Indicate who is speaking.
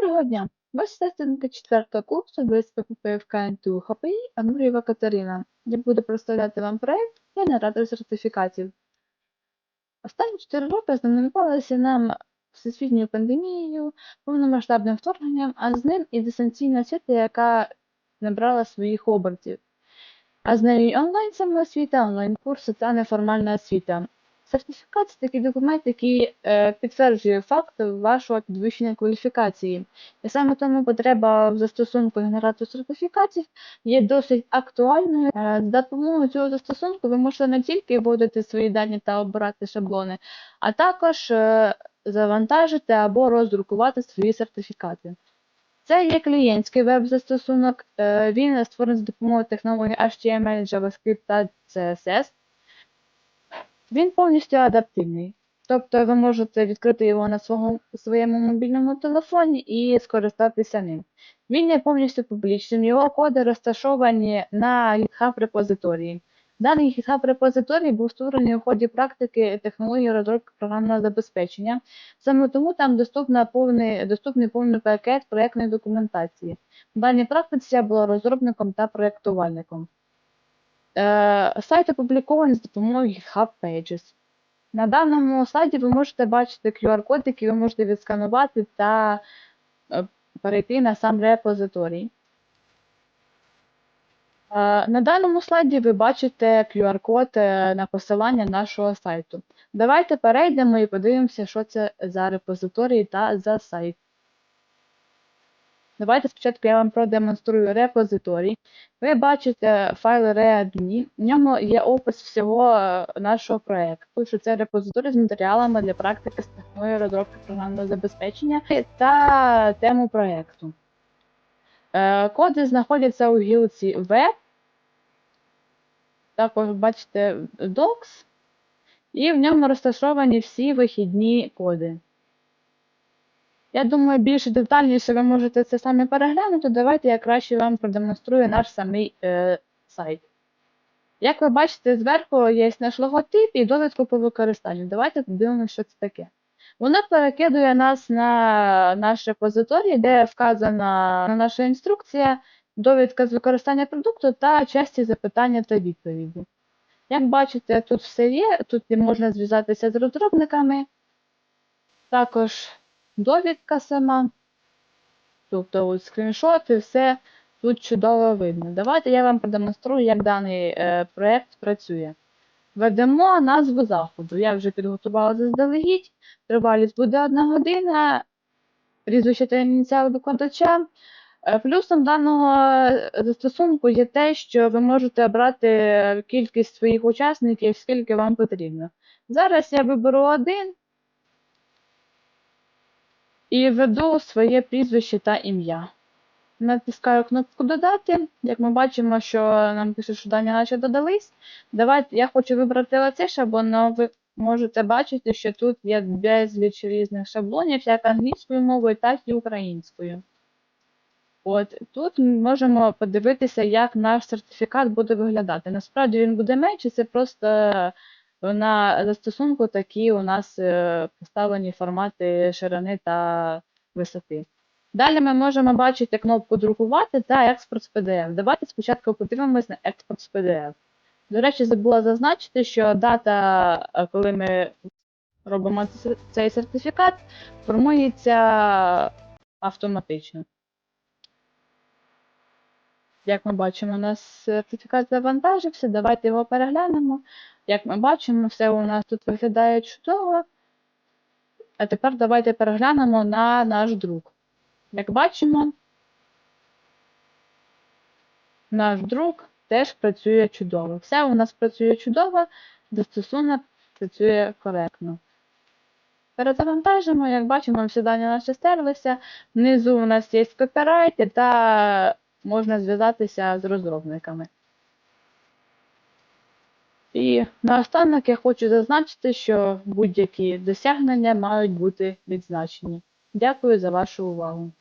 Speaker 1: Доброго дня! Ви студентка 4 курсу ВСП ПФК НТУ ХПІ Анурєва Катерина. Я буду представляти вам проект генератор сертифікатів. Останні 4 роки знаменувалися нам всесвітньою пандемією, повномасштабним вторгненням, а з ним і дистанційна освіта, яка набрала своїх обертів. А з нею і онлайн самоосвіта, онлайн-курси та неформальна освіта. Сертифікат це такий документ, який е, підтверджує факт вашого підвищення кваліфікації. І саме тому потреба в застосунку генератор сертифікатів є досить актуальною. Е, за допомогою цього застосунку ви можете не тільки вводити свої дані та обирати шаблони, а також е, завантажити або роздрукувати свої сертифікати. Це є клієнтський веб-застосунок. Е, Він створений з допомогою технологій HTML, JavaScript та CSS. Він повністю адаптивний. Тобто ви можете відкрити його на свого, своєму мобільному телефоні і скористатися ним. Він є повністю публічним, його коди розташовані на GitHub репозиторії. Даний GitHub репозиторій був створений у ході практики технології розробки програмного забезпечення. Саме тому там повний, доступний повний пакет проєктної документації. В даній практиці я була розробником та проєктувальником. Е, Сайт опублікований з допомогою GitHub Pages. На даному слайді ви можете бачити QR-код, який ви можете відсканувати та е, перейти на сам репозиторій. Е, На даному слайді ви бачите QR-код на посилання нашого сайту. Давайте перейдемо і подивимося, що це за репозиторій та за сайт. Давайте спочатку я вам продемонструю репозиторій. Ви бачите файл readme, в ньому є опис всього е, нашого проєкту, що це репозиторій з матеріалами для практики технології розробки програмного забезпечення та тему проєкту. Е, Коди знаходяться у гілці Web, також бачите Docs, і в ньому розташовані всі вихідні коди. Я думаю, більш детальніше ви можете це самі переглянути. Давайте я краще вам продемонструю наш самий е, сайт. Як ви бачите, зверху є наш логотип і довідку по використанню. Давайте подивимося, що це таке. Воно перекидує нас на наш репозиторій, де вказана наша інструкція, довідка з використання продукту та часті запитання та відповіді. Як бачите, тут все є, тут можна зв'язатися з розробниками. Також довідка сама. Тобто ось скріншоти, все тут чудово видно. Давайте я вам продемонструю, як даний е, проєкт працює. Введемо назву заходу. Я вже підготувала заздалегідь. Тривалість буде одна година. Прізвище та ініціали викладача. Е, Плюсом даного застосунку є те, що ви можете обрати кількість своїх учасників, скільки вам потрібно. Зараз я виберу один і введу своє прізвище та ім'я. Натискаю кнопку Додати. Як ми бачимо, що нам пише, що дані наче додались. Давайте я хочу вибрати оцей шаблон, але ви можете бачити, що тут є безліч різних шаблонів, як англійською мовою, так і українською. От Тут ми можемо подивитися, як наш сертифікат буде виглядати. Насправді він буде менший, це просто на застосунку такі у нас е, поставлені формати ширини та висоти. Далі ми можемо бачити кнопку Друкувати та експорт з PDF. Давайте спочатку подивимось на експорт з PDF. До речі, забула зазначити, що дата, е, коли ми робимо цей сертифікат, формується автоматично. Як ми бачимо, у нас сертифікат завантажився. Давайте його переглянемо. Як ми бачимо, все у нас тут виглядає чудово. А тепер давайте переглянемо на наш друк. Як бачимо, наш друк теж працює чудово. Все у нас працює чудово, застосунок працює коректно. Перезавантажимо, як бачимо, всі дані наші стерлися. Внизу у нас є копірайти та можна зв'язатися з розробниками. І наостанок я хочу зазначити, що будь-які досягнення мають бути відзначені. Дякую за вашу увагу.